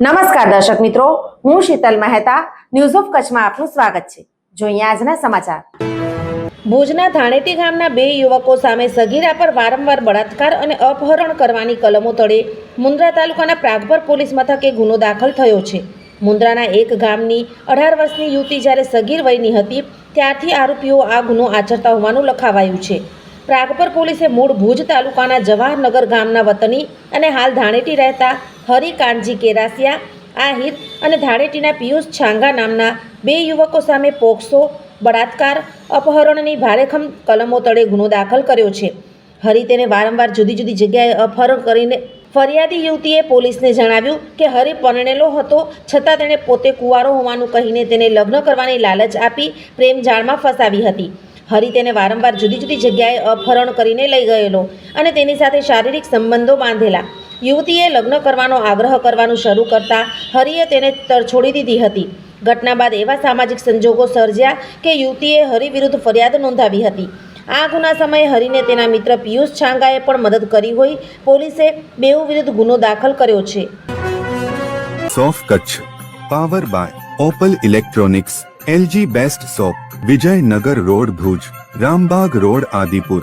નમસ્કાર દર્શક મિત્રો, હું શીતલ મહેતા ન્યૂઝ ઓફ કચ્છમાં આપનું સ્વાગત છે. જોઈએ આજના સમાચાર. ભુજના ધાણેટી ગામના બે યુવકો સામે સગીરા પર વારંવાર બળાત્કાર અને અપહરણ કરવાની કલમો તળે મુન્દ્રા તાલુકાના પ્રાગભર પોલીસ મથકે ગુનો દાખલ થયો છે. મુન્દ્રાના એક ગામની અઢાર વર્ષની યુવતી જ્યારે સગીર વયની હતી, ત્યારથી આરોપીઓ આ ગુનો આચરતા હોવાનું લખાવાયું છે. પ્રાગપર પોલીસે મૂળ ભુજ તાલુકાના જવાહરનગર ગામના વતની અને હાલ ધાણેટી રહેતા હરિ કાનજી કેરાસિયા, આહિર અને ધાડેટીના પિયુષ છાંગા નામના બે યુવકો સામે પોક્સો, બળાત્કાર, અપહરણની ભારેખમ કલમો તળે ગુનો દાખલ કર્યો છે. હરિ તેને વારંવાર જુદી જુદી જગ્યાએ અપહરણ કરીને ફરિયાદી યુવતીએ પોલીસને જણાવ્યું કે હરિ પરણેલો હતો, છતાં તેણે પોતે કુંવારો હોવાનું કહીને તેને લગ્ન કરવાની લાલચ આપી પ્રેમ જાળમાં ફસાવી હતી. હરિ તેને વારંવાર જુદી જુદી જગ્યાએ અપહરણ કરીને લઈ ગયેલો. અને તેની સાથે શારીરિક સંબંધો બાંધેલા. યુવતીએ લગ્ન કરવાનો આગ્રહ કરવાનું શરૂ કરતા હરિએ તેને તરછોડી દીધી હતી. ઘટના બાદ એવા સામાજિક સંજોગો સર્જ્યા કે યુવતીએ હરિ વિરુદ્ધ ફરિયાદ નોંધાવી હતી. આ ગુના સમયે હરિને તેના મિત્ર પિયુષ છાંગાએ પણ મદદ કરી હોય પોલીસે બેઉ વિરુદ્ધ ગુનો દાખલ કર્યો છે. સોફ Kutch. Power by opal electronics, LG best shop Vijaynagar road Bhuj, Rambag road Adipur.